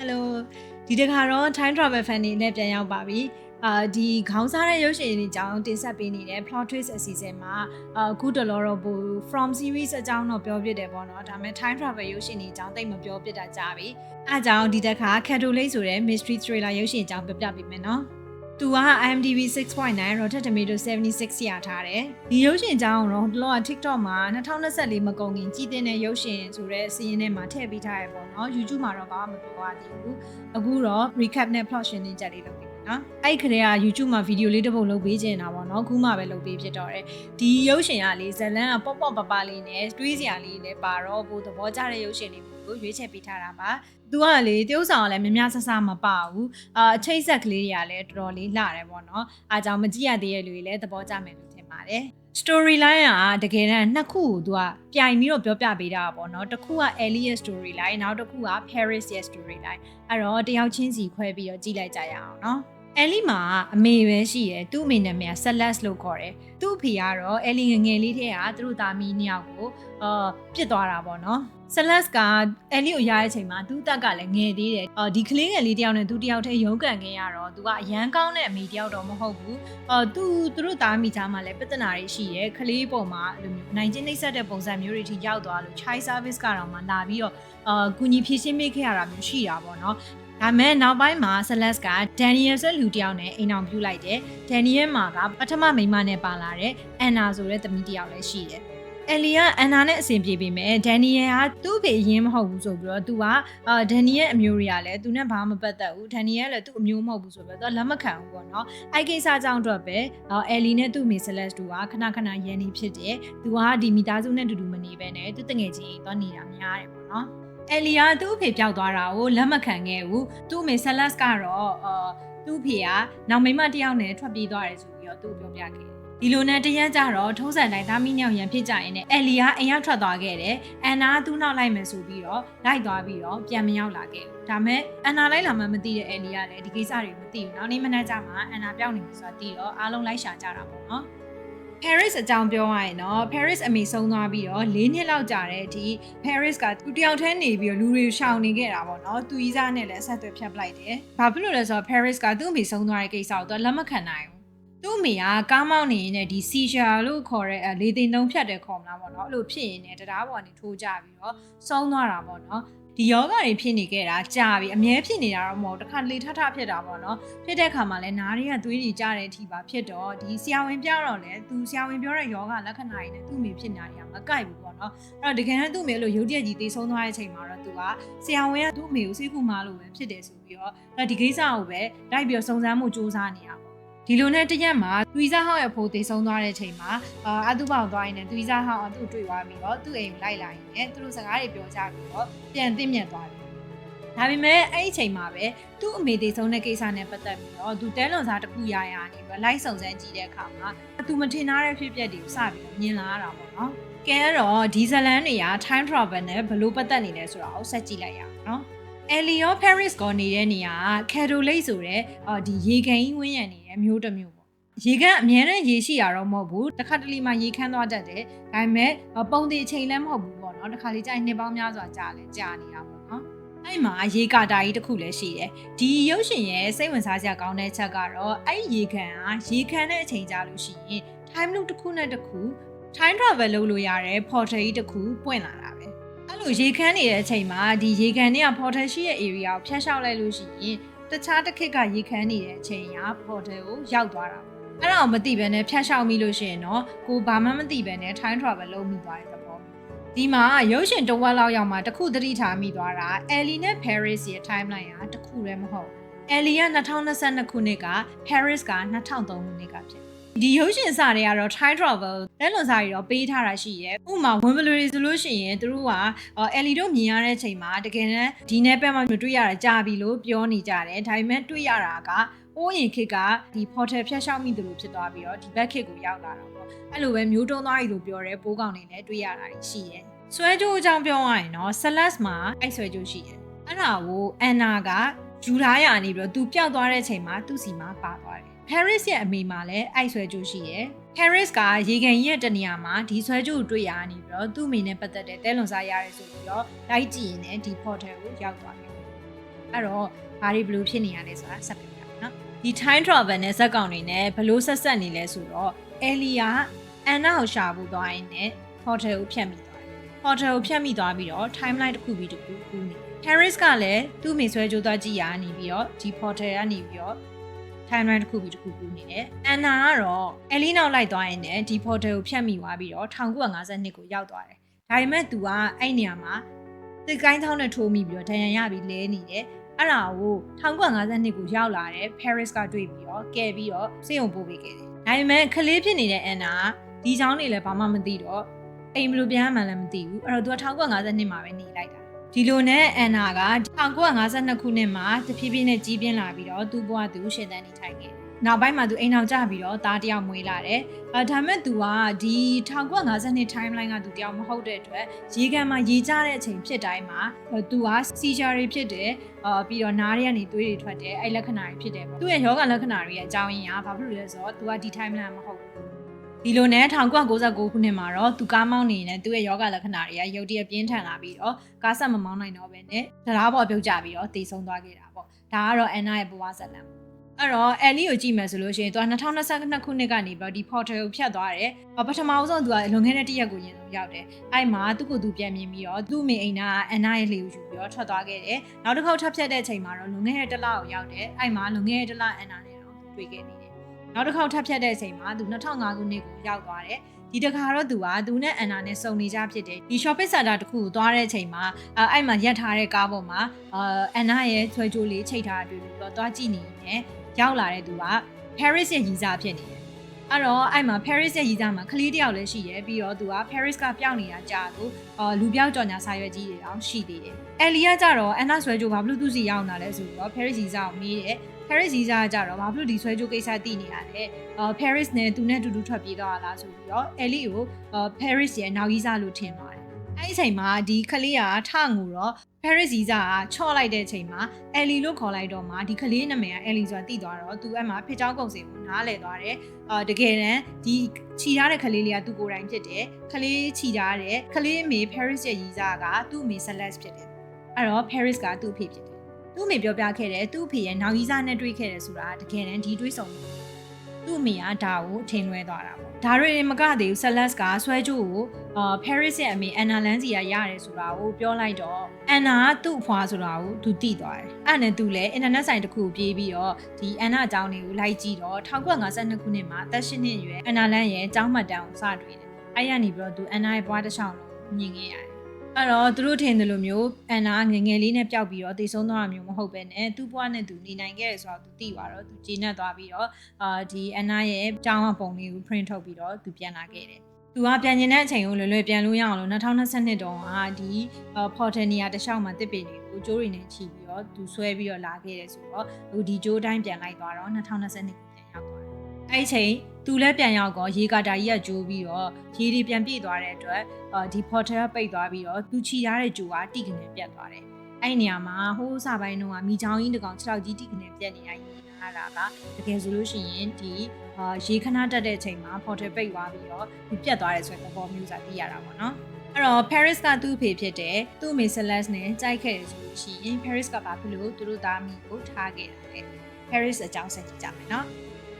Hello ဒီတခါတော့ time travel fan တွေနဲ့ပြန်ရောက်ပါပြီအာဒီခေါင်းစားတဲ့ရုပ်ရှင်တွေအကြောင်းတင်ဆက်ပေးနေတဲ့ plot twist အစီအစဉ်မှာအခုတလောတော့ဘူ from series အကြောင်းတော့ပြောပြတယ်ပေါ့နော်ဒါပေမဲ့ time travel ရုပ်ရှင်တွေအကြောင်းတိတ်မပြောပြတာကြာပြီအဲအကြောင်းဒီတခါ Catholic ဆိုတဲ့ mystery thriller ရုပ်ရှင်အကြောင်းပြောပြပေးမယ်နော် သူက IMDb 6.9 Rotten Tomato 76ရထားတယ်။ဒီရုပ်ရှင်အကြောင်းတော့ဒီလောက TikTok မှာ2024မကုန်ခင်ကြည်တင်တဲ့ရုပ်ရှင်ဆိုတဲ့စီးရင်ထဲမှာထည့်ပေးထားရပေါ့နော်။ YouTube မှာတော့ဘာမှမပြောရသေးဘူး။အခုတော့ recap နဲ့ plot ရှင်းနေကြလေးလုပ်ပေးမယ်နော်။အဲ့ခရေက YouTube မှာဗီဒီယိုလေးတစ်ပုဒ်လုပ်ပေးခြင်းတာပေါ့နော်။ခုမှပဲလုပ်ပေးဖြစ်တော့တယ်။ဒီရုပ်ရှင်ကလေဇလန်ကပေါ့ပေါ့ပပလေးနဲ့တွေးစရာလေးလည်းပါတော့ဘို့သဘောကျတဲ့ရုပ်ရှင်တွေ ကိုရွေးချယ်ပေးထားတာပါ။ तू ကလေတရုပ်ဆောင်ကလည်းများများဆဆမပဘူးအာအချိတ်ဆက်ကလေးတွေကလည်းတော်တော်လေးလှတယ်ပေါ့နော်အားကြောင့်မကြည့်ရသေးတဲ့လူတွေလည်းသဘောကျမယ်လို့ထင်ပါတယ် story line ကတကယ်တမ်းနှစ်ခုကို तू ကပြိုင်ပြီးတော့ပြောပြပေးတာပေါ့နော်တစ်ခုက Ellie ရဲ့ story line နောက်တစ်ခုက Paris ရဲ့ story line အဲ့တော့တယောက်ချင်းစီခွဲပြီးတော့ကြည့်လိုက်ကြရအောင် နော် Ellie မှာအမေပဲရှိရယ်သူ့အမေနာမည်က Celeste လို့ခေါ်တယ်သူ့အဖေကတော့ Ellie ငယ်ငယ်လေးတည်းကသူတို့သားမီးနှစ်ယောက်ကိုအာပြစ်သွားတာပေါ့နော် Celeste က Ellie ကိုရတဲ့အချိန်မှာသူ့တက်ကလည်းငယ်သေးတယ်အော်ဒီကလေးငယ်လေးတယောက်နဲ့သူတယောက်တည်းရုန်းကန်ခဲ့ရတော့သူကအရန်ကောင်းတဲ့အမေတယောက်တော့မဟုတ်ဘူးအော်သူသူတို့သားမိသားမှာလည်းပြဿနာတွေရှိရယ်ကလေးပုံမှာအဲ့လိုမျိုးနိုင်ချင်းနှိမ့်ဆက်တဲ့ပုံစံမျိုးတွေထိရောက်သွားလို့ child service ကတော့မှလာပြီးတော့အာကုညီဖြည့်ရှင်းပေးခဲ့ရတာမျိုးရှိတာပေါ့နော် ဒါမဲ့နောက်ပိုင်းမှာ Celeste က Daniel ဆိုတဲ့လူတစ်ယောက်နဲ့အိမ်အောင်ပြုလိုက်တယ်။ Daniel မှာကပထမမိန်းမနဲ့ပါလာတဲ့ Anna ဆိုတဲ့သမီးတစ်ယောက်လည်းရှိတယ်။အယ်လီကအန်နာနဲ့အဆင်ပြေပေမဲ့ဒန်နီယယ်ကသူ့အဖေအရင်မဟုတ်ဘူးဆိုပြီးတော့သူကအာဒန်နီယယ်အမျိုးတွေကလည်းသူနဲ့ဘာမှမပတ်သက်ဘူးဒန်နီယယ်ကလည်းသူ့အမျိုးမဟုတ်ဘူးဆိုပြီးတော့သူကလက်မခံဘူးပေါ့နော်အဲ့ကိစ္စကြောင့်တော့ပဲအာအယ်လီနဲ့သူ့မိဆက်လက်တို့ကခဏခဏရန်နေဖြစ်တယ်သူကဒီမိသားစုနဲ့တူတူမနေဘဲနဲ့သူတငယ်ချင်းကြီးတော့နေတာများတယ်ပေါ့နော် အယ်လီကသူ့အဖေပျောက်သွားတာကိုလက်မခံခဲ့ဘူးသူ့မိဆက်လက်ကတော့အာသူ့အဖေကနောက်မိန်းမတစ်ယောက်နဲ့ထွက်ပြေးသွားတယ်ဆိုပြီးတော့သူ့ပြောပြခဲ့တယ်ဒီလိုနဲ့တရမ်းကြတော့ထုံးစံတိုင်းသားမီးညောင်ရန်ဖြစ်ကြရင်လည်းအယ်လီကအိမ်ရောက်ထွက်သွားခဲ့တယ်။အန်နာကသူ့နောက်လိုက်မယ်ဆိုပြီးတော့လိုက်သွားပြီးတော့ပြန်မရောက်လာခဲ့ဘူး။ဒါမဲ့အန်နာလိုက်လာမှမသိတဲ့အယ်လီကလည်းဒီကိစ္စတွေမသိဘူး။နောက်နေ့မနေ့ကျမှအန်နာပြောင်းနေပြီဆိုတာသိတော့အားလုံးလိုက်ရှာကြတာပေါ့နော်။ Paris အကြောင်းပြောရရင်တော့ Paris အမေဆုံးသွားပြီးတော့၄နှစ်လောက်ကြာတဲ့အထိ Paris ကသူတယောက်တည်းနေပြီးတော့လူတွေရှောင်နေခဲ့တာပေါ့နော်။သူကြီးစားနဲ့လည်းဆက်သွယ်ဖြတ်ပလိုက်တယ်။ဘာဖြစ်လို့လဲဆိုတော့ Paris ကသူ့အမေဆုံးသွားတဲ့ကိစ္စကိုသူလက်မခံနိုင်ဘူး။သူ့အမေကကားမောင်းနေရင်လည်းဒီစီရှာလို့ခေါ်တဲ့အဲလေတင်တုံးဖြတ်တယ်ခေါ်မလားပေါ့နော်အဲ့လိုဖြစ်ရင်လည်းတရားပေါ်ကနေထိုးကြပြီးတော့ဆုံးသွားတာပေါ့နော် ဒီယောဂတွေဖြစ်နေခဲ့တာကြာပြီအမြဲဖြစ်နေတာတော့မဟုတ်တစ်ခါလေထထဖြစ်တာပေါ့နော်ဖြစ်တဲ့ခါမှာလည်းနားတွေကသွေးတွေကျတဲ့အထိပါဖြစ်တော့ဒီဆရာဝန်ပြောတော့လေသူဆရာဝန်ပြောတဲ့ယောဂလက္ခဏာတွေနဲ့သူ့အမေဖြစ်နေတာတွေကမကိုက်ဘူးပေါ့နော်အဲ့တော့တကယ်တမ်းသူ့အမေလို့ရုပ်တရက်ကြီးတေးဆုံးသွားတဲ့အချိန်မှာတော့သူကဆရာဝန်ကသူ့အမေကိုစိတ်ကူမလို့ပဲဖြစ်တယ်ဆိုပြီးတော့အဲ့ဒီကိစ္စကိုပဲလိုက်ပြီးတော့စုံစမ်းမှုစူးစမ်းနေတာ ဒီလိုနဲ့တရက်မှာသူီစားဟောက်ရဲ့ဖိုးတေဆုံးသွားတဲ့ချိန်မှာအာအတုပေါင်သွားရင်လည်းသူီစားဟောက်အတူတွေ့သွားပြီးတော့သူ့အိမ်ကိုလိုက်လာရင်လည်းသူတို့စကားတွေပြောကြပြီးတော့ပြန်သိမြတ်သွားတယ်ဒါပေမဲ့အဲ့ဒီချိန်မှာပဲသူ့အမေတေဆုံးတဲ့ကိစ္စနဲ့ပတ်သက်ပြီးတော့သူတဲလွန်စားတစ်ခုရရနေပြီးတော့လိုက်စုံစမ်းကြည့်တဲ့အခါမှာသူမထင်ထားတဲ့ဖြစ်ပျက်တွေကိုစပြီးတော့မြင်လာရတာပေါ့နော်ကဲတော့ဒီဇလန်တွေက time travel နဲ့ဘလို့ပတ်သက်နေလဲဆိုတာကိုဆက်ကြည့်လိုက်ရအောင်နော် Elio Paris ကိုနေတဲ့နေရာက Catholic ဆိုတဲ့အော်ဒီရေကန်ကြီးဝင်းရံနေတဲ့မျိုးတစ်မျိုးပေါ့ရေကန်အများနဲ့ရေရှိရတော့မဟုတ်ဘူးတစ်ခါတလေမှရေခမ်းသွားတတ်တယ်ဒါပေမဲ့ပုံသေးအချိန်လည်းမဟုတ်ဘူးပေါ့နော်တစ်ခါလေကြာရင်နှစ်ပေါင်းများစွာကြာလဲကြာနေတာပေါ့နော်အဲ့မှာရေကာတာကြီးတစ်ခုလည်းရှိတယ်ဒီရုပ်ရှင်ရဲ့စိတ်ဝင်စားစရာကောင်းတဲ့ချက်ကတော့အဲ့ရေကန်ကရေခမ်းတဲ့အချိန်ကြာလို့ရှိရင် time loop တစ်ခုနဲ့တစ်ခု time travel လုပ်လို့ရတဲ့ portal ကြီးတစ်ခုပွင့်လာတာ ပဲအဲ့လိုရေခမ်းနေတဲ့အချိန်မှာဒီရေခမ်းတွေက portal ရှိတဲ့ area ကိုဖျက်လျှောက်လိုက်လို့ရှိရင်တခြားတစ်ခက်ကရေခမ်းနေတဲ့အချိန်က portal ကိုရောက်သွားတာအဲ့ဒါကိုမသိဘဲနဲ့ဖျက်လျှောက်မိလို့ရှိရင်တော့ကိုဘာမှမသိဘဲနဲ့ time travel လုပ်မိသွားတဲ့သဘောဒီမှာရုပ်ရှင်တစ်ဝက်လောက်ရောက်မှတစ်ခုသတိထားမိသွားတာ Ellie နဲ့ Paris ရဲ့ timeline ကတစ်ခုလည်းမဟုတ် Ellie က2022ခုနှစ်က Paris က2003ခုနှစ်ကဖြစ် ဒီရုပ်ရှင်စာတွေကတော့ time travel လက်လွန်စာတွေတော့ပေးထားတာရှိရဲဥပမာဝင်ဘလူတွေဆိုလို့ရှိရင်သူတို့ကအယ်လီတို့မြင်ရတဲ့အချိန်မှာတကယ်တမ်းဒီနယ်ပက်မှာမတွေ့ရတာကြာပြီလို့ပြောနေကြတယ်ဒါပေမဲ့တွေ့ရတာကအိုးရင်ခစ်ကဒီ portal ဖျက်ရှောက်မိတယ်လို့ဖြစ်သွားပြီးတော့ဒီ back ခစ်ကိုရောက်လာတာပေါ့အဲ့လိုပဲမျိုးတုံးသွားပြီလို့ပြောတယ်ပိုးကောင်တွေလည်းတွေ့ရတာရှိရဲဆွဲကြိုးအကြောင်းပြောရရင်တော့ Celeste မှာအဲ့ဆွဲကြိုးရှိတယ်အဲ့ဒါကို Anna ကယူထားရနေပြီးတော့သူပျောက်သွားတဲ့အချိန်မှာသူ့စီမှာပါသွားတယ် Paris ရဲ့အမေမှာလည်းအိုက်ဆွဲကြိုးရှိရယ် Paris ကရေကန်ကြီးရဲ့တနေရာမှာဒီဆွဲကြိုးကိုတွေ့ရနေပြီးတော့သူ့အမေနဲ့ပတ်သက်တဲ့တဲလွန်စားရတယ်ဆိုပြီးတော့လိုက်ကြည့်ရင်လည်းဒီ portal ကိုရောက်သွားတယ်အဲ့တော့ဘာတွေဘလို့ဖြစ်နေရလဲဆိုတာဆက်ပြောပြမယ်နော်ဒီ time travel နဲ့ဇက်ကောင်တွေနဲ့ဘလို့ဆက်ဆက်နေလဲဆိုတော့ Elia အန်နာကိုရှာဖို့သွားရင်နဲ့ hotel ကိုဖြတ်မိသွားတယ် hotel ကိုဖြတ်မိသွားပြီးတော့ timeline တစ်ခုပြီးတစ်ခုကူးနေတယ် Harris ကလည်းသူ့မိဆွဲကြိုးသွားကြည့်ရနေပြီးတော့ဒီ hotel ကနေပြီးတော့ timeline တစ်ခုပြီးတစ်ခုကူးနေတယ်အန်နာကတော့ Ellie နောက်လိုက်သွားရင်လည်းဒီ hotel ကိုဖြတ်မိသွားပြီးတော့1952ကိုရောက်သွားတယ်ဒါပေမဲ့ तू ကအဲ့နေရာမှာတစ်ကိုင်းထောင်းနဲ့ထိုးမိပြီးတော့ဒဏ်ရာရပြီးလဲနေတယ်အဲ့ဒါကို1952ကိုရောက်လာတဲ့ Paris ကတွေ့ပြီးတော့ကဲပြီးတော့စေယုံပို့ပေးခဲ့တယ်ဒါပေမဲ့ကလေးဖြစ်နေတဲ့အန်နာကဒီเจ้าနေလည်းဘာမှမသိတော့အိမ်ဘယ်လိုပြန်မှန်းလည်းမသိဘူးအဲ့တော့ तू က1952မှာပဲနေလိုက်တာ ဒီလိုနဲ့အန်နာက1952ခုနှစ်မှာတဖြည်းဖြည်းနဲ့ကြီးပြင်းလာပြီးတော့သူ့ဘဝသူရှင်သန်နေထိုင်ခဲ့တယ်နောက်ပိုင်းမှာသူအိမ်အောင်ကြပြီးတော့သားတယောက်မွေးလာတယ်။အဲဒါမဲ့သူကဒီ1952 timeline ကသူတယောက်မဟုတ်တဲ့အတွက်ရေကန်မှာရေကျတဲ့အချိန်ဖြစ်တိုင်းမှာသူက seizure တွေဖြစ်တယ်။အာပြီးတော့နားတွေကနေသွေးတွေထွက်တယ်။အဲ့လက္ခဏာတွေဖြစ်တယ်ပေါ့။သူ့ရဲ့ယောဂလက္ခဏာတွေရဲ့အကြောင်းရင်းကဘာဖြစ်လို့လဲဆိုတော့သူကဒီ timeline မဟုတ်ဘူး။ ဒီလိုနဲ့1999ခုနှစ်မှာတော့သူကားမောင်းနေရင်သူ့ရဲ့ယောဂလက္ခဏာတွေကရုတ်တရက်ပြင်းထန်လာပြီးတော့ကားဆက်မမောင်းနိုင်တော့ဘဲနဲ့တရားပေါ်ပြုတ်ကျပြီးတော့တည်ဆုံးသွားခဲ့တာပေါ့။ဒါကတော့ Anna ရဲ့ဘဝဇာတ်လမ်းပေါ့အဲ့တော့အယ်လီကိုကြည့်မယ်ဆိုလို့ရှိရင်သူက2022ခုနှစ်ကနေပြီးဒီ portal ကိုဖြတ်သွားတယ်။ပထမဆုံးသူကလွန်ခဲ့တဲ့တစ်ရက်ကိုရင်ဆုံးရောက်တယ်။အဲ့မှာသူ့ကိုယ်သူပြန်မြင်ပြီးတော့သူ့မိအိမ်နာကအန်နာရဲ့လေကိုယူပြီးတော့ထွက်သွားခဲ့တယ်။နောက်တစ်ခေါက်ထပ်ဖြတ်တဲ့အချိန်မှာတော့လွန်ခဲ့တဲ့တစ်လကိုရောက်တယ်။အဲ့မှာလွန်ခဲ့တဲ့တစ်လအန်နာနဲ့တော့တွေ့ခဲ့နေတယ်။ နောက်တစ်ခေါက်ထပ်ဖြတ်တဲ့အချိန်မှာသူ2005ခုနှစ်ကိုရောက်သွားတယ်။ဒီတခါတော့သူကသူနဲ့အန်နာနဲ့စုံနေကြဖြစ်တယ်ဒီ shopping center တခုကိုသွားတဲ့အချိန်မှာအဲ့မှာရက်ထားတဲ့ကားပေါ်မှာအန်နာရဲ့ဆွဲကြိုးလေးချိတ်ထားတာတွေ့ပြီးတော့သွားကြည့်နေနေရောက်လာတဲ့သူက Paris ရဲ့ရီစာဖြစ်နေတယ်အဲ့တော့အဲ့မှာ Paris ရဲ့ရီစာမှာကလေးတယောက်လည်းရှိတယ်ပြီးတော့သူက Paris ကပျောက်နေတာကြာလို့အော်လူပြောက်ကြော်ညာစာရွက်ကြီးတွေတောင်ရှိသေးတယ်။ယ်လီကကြတော့အန်နာဆွဲကြိုးဘာလို့သူစီရောက်လာလဲဆိုတော့ Paris ရီစာကိုမေးတယ်။ Paris ရီစာကကြတော့ဘာလို့ဒီဆွဲကြိုးကိစ္စသိနေရလဲ။အော် Paris နဲ့သူနဲ့တူတူထွက်ပြေးသွားတာလားဆိုပြီးတော့ယ်လီကို Paris ရဲ့နောက်ရီစာလို့ထင်သွားတယ်။အဲ့ဒီအချိန်မှာဒီကလေးကထငူတော့ Paris ရီစာကချော့လိုက်တဲ့အချိန်မှာ Ellie လို့ခေါ်လိုက်တော့မှဒီကလေးနာမည်က Ellie ဆိုတာသိသွားတော့သူအဲ့မှာဖြစ်ကြောင်းကုန်စင်ကိုနားလည်သွားတယ်။အာတကယ်တမ်းဒီခြိထားတဲ့ကလေးလေးကသူ့ကိုယ်တိုင်ဖြစ်တယ်။ကလေးခြိထားတဲ့ကလေးအမေ Paris ရဲ့ရီစာကသူ့အမေ Celeste ဖြစ်တယ်။အဲ့တော့ Paris ကသူ့အဖေဖြစ်တယ်။ သူ့အမေပြောပြခဲ့တယ်သူ့အဖေရဲ့နောက်ရီစာနဲ့တွေ့ခဲ့တယ်ဆိုတာတကယ်တမ်းဒီတွေးဆုံမှုသူ့အမေကဒါကိုထင်လွဲသွားတာပေါ့ဒါတွေမကသေးဘူး Celeste ကဆွဲကြိုးကိုအာ Paris ရဲ့အမေ Anna Lanzi ကရတယ်ဆိုတာကိုပြောလိုက်တော့ Anna ကသူ့အဖွာဆိုတာကိုသူသိသွားတယ်အဲ့နဲ့သူလည်း internet ဆိုင်တစ်ခုကိုပြေးပြီးတော့ဒီ Anna အကြောင်းတွေကိုလိုက်ကြည့်တော့1952ခုနှစ်မှာအသက်ရှင်နှစ်အရွယ် Anna Lan ရဲ့အကြောင်းမှတ်တမ်းကိုစတွေ့တယ်အဲ့ရနေပြီးတော့သူ Anna ရဲ့ဘွားတစ်ချောင်းလုံးမြင်ခဲ့ရတယ် အဲ့တော့သူတို့ထင်တယ်လို့မျိုးအန်နာငငယ်လေးနဲ့ပျောက်ပြီးတော့တည်ဆုံးသွားတာမျိုးမဟုတ်ပဲနဲ့သူ့ဘွားနဲ့သူနေနိုင်ခဲ့ရဆိုတော့သူသိသွားတော့သူကျေနပ်သွားပြီးတော့အာဒီအန်နာရဲ့အကြောင်းအပုံလေးကို print ထုတ်ပြီးတော့သူပြန်လာခဲ့တယ်သူကပြန်ကျင်တဲ့အချိန်ကိုလွယ်လွယ်ပြန်လို့ရအောင်လို့2022တုန်းကဒီ portal နေရာတစ်လျှောက်မှာတစ်ပင်တွေကိုကျိုးတွေနဲ့ချီပြီးတော့သူဆွဲပြီးတော့လာခဲ့တယ်ဆိုတော့ဟိုဒီကျိုးတိုင်းပြန်လိုက်သွားတော့2022ကိုပြန်ရောက်သွားတယ် အဲ့ဒီချိန်သူလည်းပြန်ရောက်တော့ရေကာတာကြီးကကျိုးပြီးတော့ရေတွေပြန်ပြည့်သွားတဲ့အတွက်ဒီ portal ပိတ်သွားပြီးတော့သူချီရတဲ့ဂျိုကတိကနေပြတ်သွားတယ်အဲ့နေရာမှာဟိုးစပိုင်းတော့မိချောင်းကြီးတကောင်6ကြီးတိကနေပြတ်နေရရင်လာတာကတကယ်ဆိုလို့ရှိရင်ဒီအာရေခဏတက်တဲ့အချိန်မှာ portal ပိတ်သွားပြီးတော့သူပြတ်သွားတယ်ဆိုတဲ့သဘောမျိုးစာသိရတာပေါ့နော်အဲ့တော့ Paris ကသူ့အဖေဖြစ်တယ်သူ့အမေ Celeste နဲ့ကြိုက်ခဲ့တယ်ဆိုလို့ရှိရင် Paris ကဘာဖြစ်လို့သူတို့သားမိကိုထားခဲ့တာလဲ Paris အကြောင်းဆက်ကြည့်ကြမယ်နော်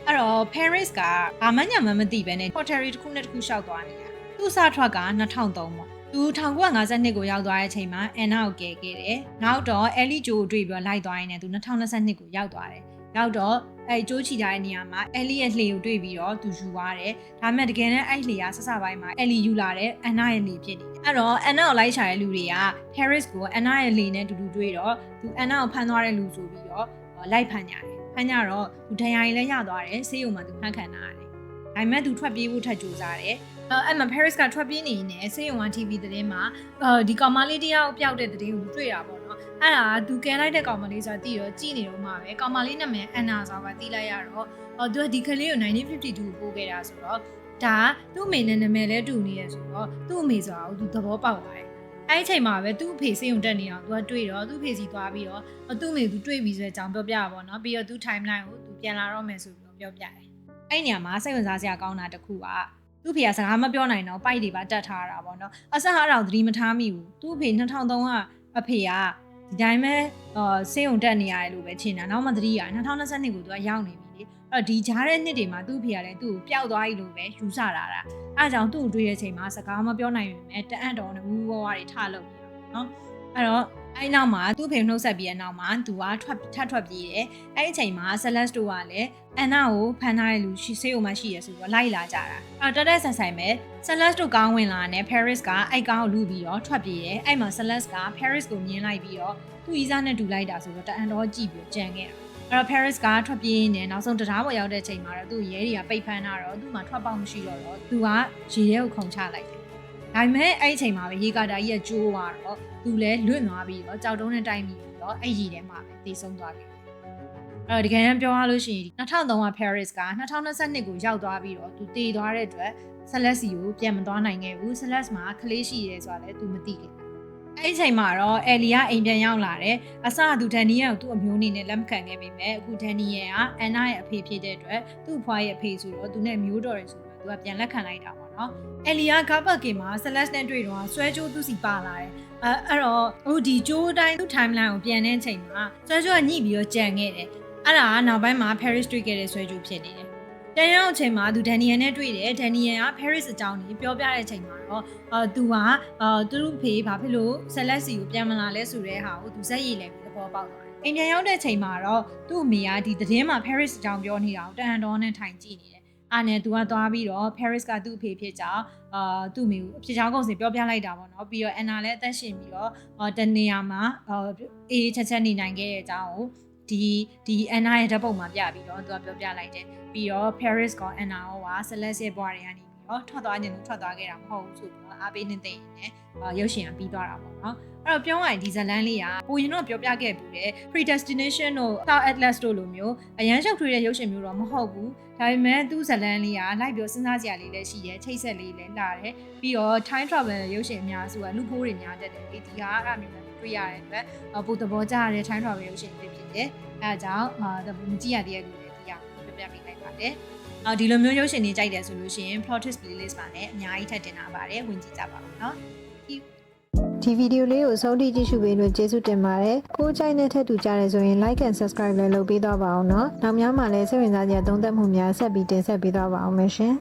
အဲ့တော့ Paris ကဘာမှညာမှမသိဘဲနဲ့ pottery တစ်ခုနဲ့တစ်ခုရှောက်သွားနေတာသူ့စထွက်က2003ပေါ့သူ1952ကိုရောက်သွားတဲ့အချိန်မှာအန်နာကိုကယ်ခဲ့တယ်။နောက်တော့အဲလီဂျိုကိုတွေ့ပြီးတော့လိုက်သွားရင်းနဲ့သူ2022ကိုရောက်သွားတယ်။ရောက်တော့အဲကျိုးချီထားတဲ့နေရာမှာအဲလီရဲ့လှေကိုတွေ့ပြီးတော့သူယူသွားတယ်။ဒါပေမဲ့တကယ်တမ်းအဲ့လှေကဆဆပိုင်းမှာအဲလီယူလာတဲ့အန်နာရဲ့လှေဖြစ်နေတယ်။အဲ့တော့အန်နာကိုလိုက်ရှာတဲ့လူတွေက Paris ကိုအန်နာရဲ့လှေနဲ့တူတူတွေ့တော့သူအန်နာကိုဖမ်းသွားတဲ့လူဆိုပြီးတော့လိုက်ဖမ်းကြတယ်။ ဖမ်းကြတော့သူဒဏ်ရာကြီးလည်းရသွားတယ်။ဆေးရုံမှာသူဖမ်းခံထားရတယ်။ဒါပေမဲ့သူထွက်ပြေးဖို့ထပ်ကြိုးစားတယ်။အဲ့မှာ Paris ကထွက်ပြေးနေနေဆေးရုံက TV သတင်းမှာဒီကောင်မလေးတယောက်ပျောက်တဲ့သတင်းကိုတွေ့တာပေါ့နော်အဲ့ဒါသူကဲလိုက်တဲ့ကောင်မလေးဆိုတာသိရောကြည်နေတော့မှပဲကောင်မလေးနာမည်အန်နာဆိုတာသိလိုက်ရတော့အော်သူကဒီကလေးကို1952ပို့ခဲ့တာဆိုတော့ဒါသူ့အမေနဲ့နာမည်လဲတူနေရဆိုတော့သူ့အမေဆိုတာကိုသူသဘောပေါက်သွားတယ် အဲ့ဒီအချိန်မှာပဲသူ့အဖေစေးုံတက်နေအောင်သူကတွေ့တော့သူ့အဖေစီသွားပြီးတော့သူ့အမေသူတွေ့ပြီးဆိုတဲ့အကြောင်းပြောပြတာပေါ့နော်ပြီးတော့သူ့ timeline ကိုသူပြန်လာတော့မယ်ဆိုပြီးတော့ပြောပြတယ်အဲ့နေရာမှာစိတ်ဝင်စားစရာကောင်းတာတစ်ခုကသူ့ဖေကစကားမပြောနိုင်တော့ပိုက်တွေပါတတ်ထားတာပေါ့နော်အဆက်ဟာတော့သတိမထားမိဘူးသူ့ဖေ2003ကအဖေကဒီတိုင်းပဲအာစေုံတက်နေရတယ်လို့ပဲထင်တာနောက်မှသတိရ2022ကိုသူကရောက်နေပြီလေ အဲ့တော့ဒီကြားတဲ့နှစ်တွေမှာသူ့ဖေကလည်းသူ့ကိုပျောက်သွားပြီလို့ပဲယူဆတာတာအဲအကြောင့်သူ့ကိုတွေ့တဲ့အချိန်မှာစကားမပြောနိုင်ရင်တအံ့တော်နဲ့ဝူဝါးဝါးတွေထလုပ်နေတာနော်အဲ့တော့အဲ့နောက်မှာသူ့ဖေနှုတ်ဆက်ပြီးတဲ့နောက်မှာသူကထွက်ထပ်ထွက်ပြေးတယ်အဲ့ဒီအချိန်မှာ Celeste တို့ကလည်းအန်နာကိုဖမ်းထားတဲ့လူရှိစေးုံမှရှိရဆိုတော့လိုက်လာကြတာအဲ့တော့တက်တက်ဆန်ဆိုင်ပဲ Celeste တို့ကောင်းဝင်လာတဲ့ Paris ကအဲ့ကောင်းကိုလူပြီးတော့ထွက်ပြေးတယ်အဲ့မှာ Celeste က Paris ကိုမြင်လိုက်ပြီးတော့သူ့ဤစားနဲ့တူလိုက်တာဆိုတော့တအန်တော်ကြည့်ပြီးကြံခဲ့တာ အဲ့တော့ Paris ကထွက်ပြေးနေနောက်ဆုံးတရားပေါ်ရောက်တဲ့ချိန်မှာတော့သူ့ရဲတွေကပိတ်ဖမ်းတာတော့သူ့မှာထွက်ပေါက်မရှိတော့တော့သူကရေထဲကိုခုန်ချလိုက်တယ်ဒါပေမဲ့အဲ့ဒီအချိန်မှာပဲရေကာတာကြီးကကျိုးသွားတော့သူလည်းလွတ်သွားပြီးတော့ကြောက်တုံးနဲ့တိုက်မိပြီးတော့အဲ့ရေထဲမှာပဲတည်ဆုံးသွားတယ်အဲ့တော့ဒီကနေ့ပြောရလို့ရှိရင်2003က Paris က2022ကိုရောက်သွားပြီးတော့သူတည်သွားတဲ့အတွက် Celeste ကိုပြန်မသွားနိုင်ခဲ့ဘူး Celeste မှာကလေးရှိရဲဆိုတာလည်းသူမသိခဲ့ဘူး အဲ့ဒီအချိန်မှာတော့ယ်လီကအိမ်ပြန်ရောက်လာတယ်အစသူဒန်နီယယ်ကိုသူ့အမျိုးအနေနဲ့လက်မခံခဲ့ပေမဲ့အခုဒန်နီယယ်ကအန်နာရဲ့အဖေဖြစ်တဲ့အတွက်သူ့ဖွားရဲ့အဖေဆိုတော့သူနဲ့မျိုးတော်တယ်ဆိုတော့သူကပြန်လက်ခံလိုက်တာပေါ့နော်ယ်လီကကားပတ်ကင်မှာ Celeste နဲ့တွေ့တော့ဆွဲကြိုးသူစီပါလာတယ်အဲအဲ့တော့ဟိုဒီကြိုးတိုင်းသူ့ timeline ကိုပြန်တဲ့အချိန်မှာဆွဲကြိုးကညှိပြီးတော့ကြံခဲ့တယ်အဲ့ဒါကနောက်ပိုင်းမှာ Paris တွေ့ခဲ့တဲ့ဆွဲကြိုးဖြစ်နေတယ် တန်ရောက်အချိန်မှာသူဒန်နီယယ်နဲ့တွေ့တယ်ဒန်နီယယ်က Paris အကြောင်းကြီးပြောပြတဲ့အချိန်မှာတော့အာသူကအာသူတို့ဖေးဘာဖြစ်လို့ Celeste ကိုပြန်မလာလဲဆိုတဲ့ဟာကိုသူဇက်ရည်လဲပြီးသဘောပေါက်သွားတယ်အိမ်ပြန်ရောက်တဲ့အချိန်မှာတော့သူ့အမေကဒီသတင်းမှာ Paris အကြောင်းပြောနေတာကိုတန်တော်နဲ့ထိုင်ကြည့်နေတယ်အာနဲ့သူကသွားပြီးတော့ Paris ကသူ့အဖေဖြစ်ကြောင်းအာသူ့အမေကိုဖြစ်ချောင်းကုန်စင်ပြောပြလိုက်တာပေါ့နော်ပြီးတော့ Anna လည်းအသက်ရှင်ပြီးတော့အာတနေရာမှာအာအေးချက်ချက်နေနိုင်ခဲ့တဲ့အကြောင်းကို ဒီဒီ Anna ရဲ့ဓာတ်ပုံမှာပြပြီးတော့သူကပြောပြလိုက်တယ်ပြီးတော့ Paris က Anna ဟောက Celeste ရဲ့ဘွားတွေကနေပြီးတော့ထွက်သွားခြင်းလို့ထွက်သွားခဲ့တာမဟုတ်ဘူးဆိုပြီးတော့အားပေးနေသိနေတယ်အာရုပ်ရှင်ကပြီးသွားတာပေါ့နော်အဲ့တော့ပြောရရင်ဒီဇလန်လေးကပိုရင်တော့ပြောပြခဲ့ဘူးတဲ့ predestination တို့ Star Atlas တို့လိုမျိုးအရန်ရှုပ်ထွေးတဲ့ရုပ်ရှင်မျိုးတော့မဟုတ်ဘူးဒါပေမဲ့သူ့ဇလန်လေးကလိုက်ပြီးစဉ်းစားကြရလေးလည်းရှိတယ်ချိတ်ဆက်လေးလည်းလာတယ်ပြီးတော့ time travel ရုပ်ရှင်အများစုကလူဖိုးတွေများတတ်တယ်လေဒီဟာအဲ့ဒါမျိုးလည်း တွေ့ရတဲ့အတွက်ပိုသဘောကျရတဲ့ time travel ရုပ်ရှင်တွေဖြစ်တယ်အဲအကြောင်းအာမကြည့်ရတဲ့လူတွေဒီရပြပြပေးလိုက်ပါတယ်အော်ဒီလိုမျိုးရုပ်ရှင်တွေကြိုက်တယ်ဆိုလို့ရှိရင် plot twist playlist မှာလည်းအများကြီးထပ်တင်ထားပါတယ်ဝင်ကြည့်ကြပါဦးเนาะ ဒီဗီဒီယိုလေးကိုအဆုံးထိကြည့်ရှုပေးလို့ကျေးဇူးတင်ပါတယ်။ကိုယ်ကြိုက်တဲ့ထက်တူကြတယ်ဆိုရင် like and subscribe လည်းလုပ်ပေးတော့ပါအောင်နော်။နောက်များမှာလည်းစိတ်ဝင်စားစရာသုံးသပ်မှုများဆက်ပြီးတင်ဆက်ပေးတော့ပါအောင်မယ်ရှင်။